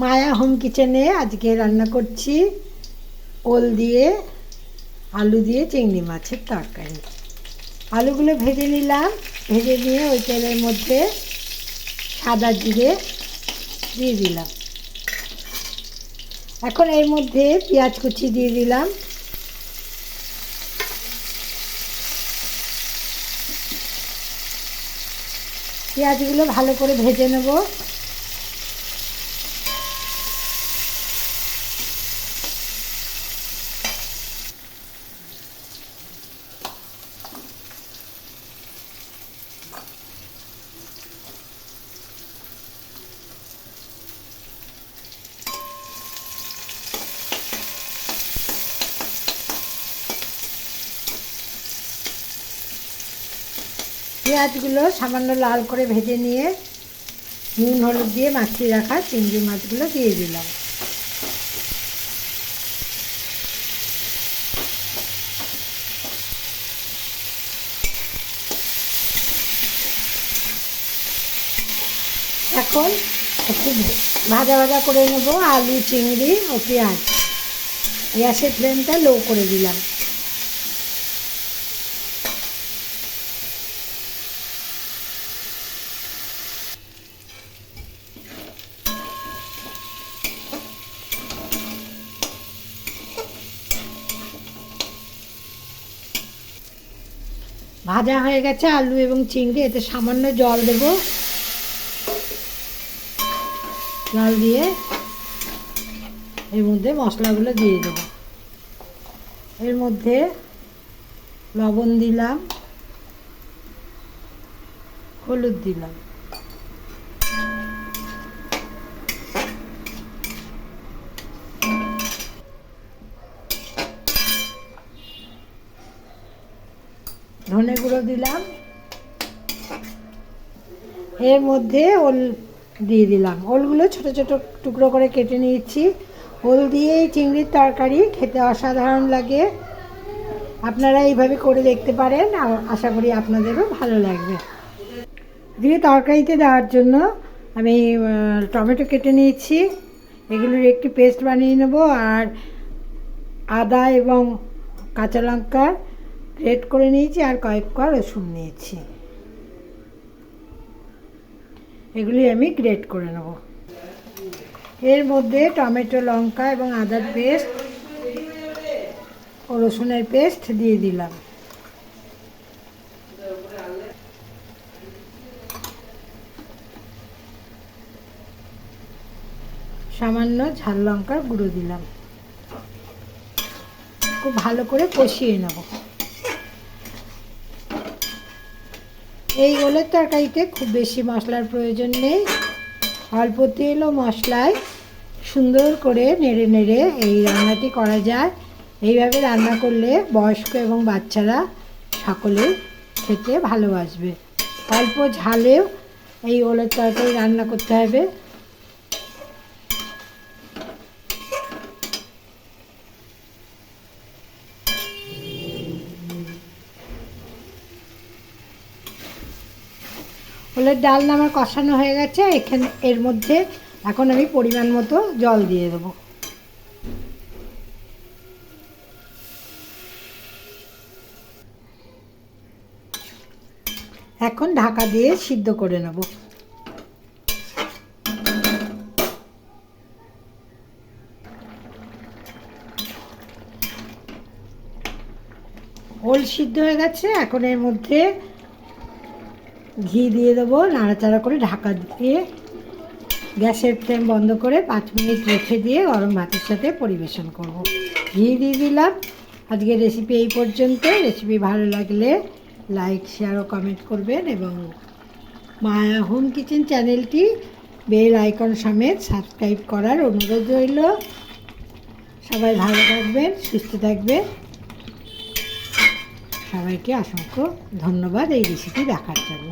মায়া home কিচেনে আজকে রান্না করছি ওল দিয়ে, আলু দিয়ে চিংড়ি মাছের তরকারি। আলুগুলো ভেজে নিলাম, ভেজে নিয়ে ওই তেলের মধ্যে সাদা জিরে দিয়ে দিলাম। এখন এর মধ্যে পেঁয়াজ কুচি দিয়ে দিলাম। পেঁয়াজগুলো ভালো করে ভেজে নেব। পেঁয়াজগুলো সামান্য লাল করে ভেজে নিয়ে নুন, হলুদ দিয়ে মাখিয়ে রাখা চিংড়ি মাছগুলো দিয়ে দিলাম। এখন একটু ভাজা ভাজা করে নেব আলু, চিংড়ি ও পেঁয়াজ। গ্যাসের ফ্লেমটা লো করে দিলাম। ভাজা হয়ে গেছে আলু এবং চিংড়ি। এতে সামান্য জল দেব। জল দিয়ে এর মধ্যে মশলাগুলো দিয়ে দেব। এর মধ্যে লবণ দিলাম, হলুদ দিলাম। ধনে গুঁড়ো দিলাম। এর মধ্যে ওল দিয়ে দিলাম। ওলগুলো ছোট ছোট টুকরো করে কেটে নিয়েছি। ওল দিয়ে চিংড়ির তরকারি খেতে অসাধারণ লাগে। আপনারা এইভাবে করে দেখতে পারেন। আশা করি আপনাদেরও ভালো লাগবে। দিয়ে তরকারিতে দেওয়ার জন্য আমি টমেটো কেটে নিয়েছি। এগুলোর একটি পেস্ট বানিয়ে নেব। আর আদা এবং কাঁচা লঙ্কা গ্রেট করে নিয়েছি আর কয়েক কোয়া রসুন নিয়েছি। এগুলি আমি গ্রেট করে নেব। এর মধ্যে টমেটো, লঙ্কা এবং আদার পেস্ট ও রসুনের পেস্ট দিয়ে দিলাম। সামান্য ঝাল লঙ্কার গুঁড়ো দিলাম। খুব ভালো করে কষিয়ে নেব। এই ওলের তরকারিতে খুব বেশি মশলার প্রয়োজন নেই। অল্প তেল ও মশলায় সুন্দর করে নেড়ে নেড়ে এই রান্নাটি করা যায়। এইভাবে রান্না করলে বয়স্ক এবং বাচ্চারা সকলে খেতে ভালোবাসবে। অল্প ঝালেও এই ওলের তরকারি রান্না করতে হবে। ওলের ডালনা আমার কষানো হয়ে গেছে, এখানে এর মধ্যে এখন আমি পরিমাণ মতো জল দিয়ে দেবো। এখন ঢাকা দিয়ে সিদ্ধ করে নেব। ওল সিদ্ধ হয়ে গেছে, এখন এর মধ্যে ঘি দিয়ে দেবো, নাড়াচাড়া করে ঢাকা দিয়ে গ্যাসের ফ্লেম বন্ধ করে পাঁচ মিনিট রেখে দিয়ে গরম ভাতের সাথে পরিবেশন করব। ঘি দিয়ে দিলাম। আজকে রেসিপি এই পর্যন্ত রেসিপি ভালো লাগলে লাইক শেয়ার ও কমেন্ট করবেন এবং মায়া হোম কিচেন চ্যানেলটি বেল আইকন সমেত সাবস্ক্রাইব করার অনুরোধ রইল। সবাই ভালো থাকবেন, সুস্থ থাকবেন। সবাইকে অসংখ্য ধন্যবাদ এই রেসিপি দেখার জন্য।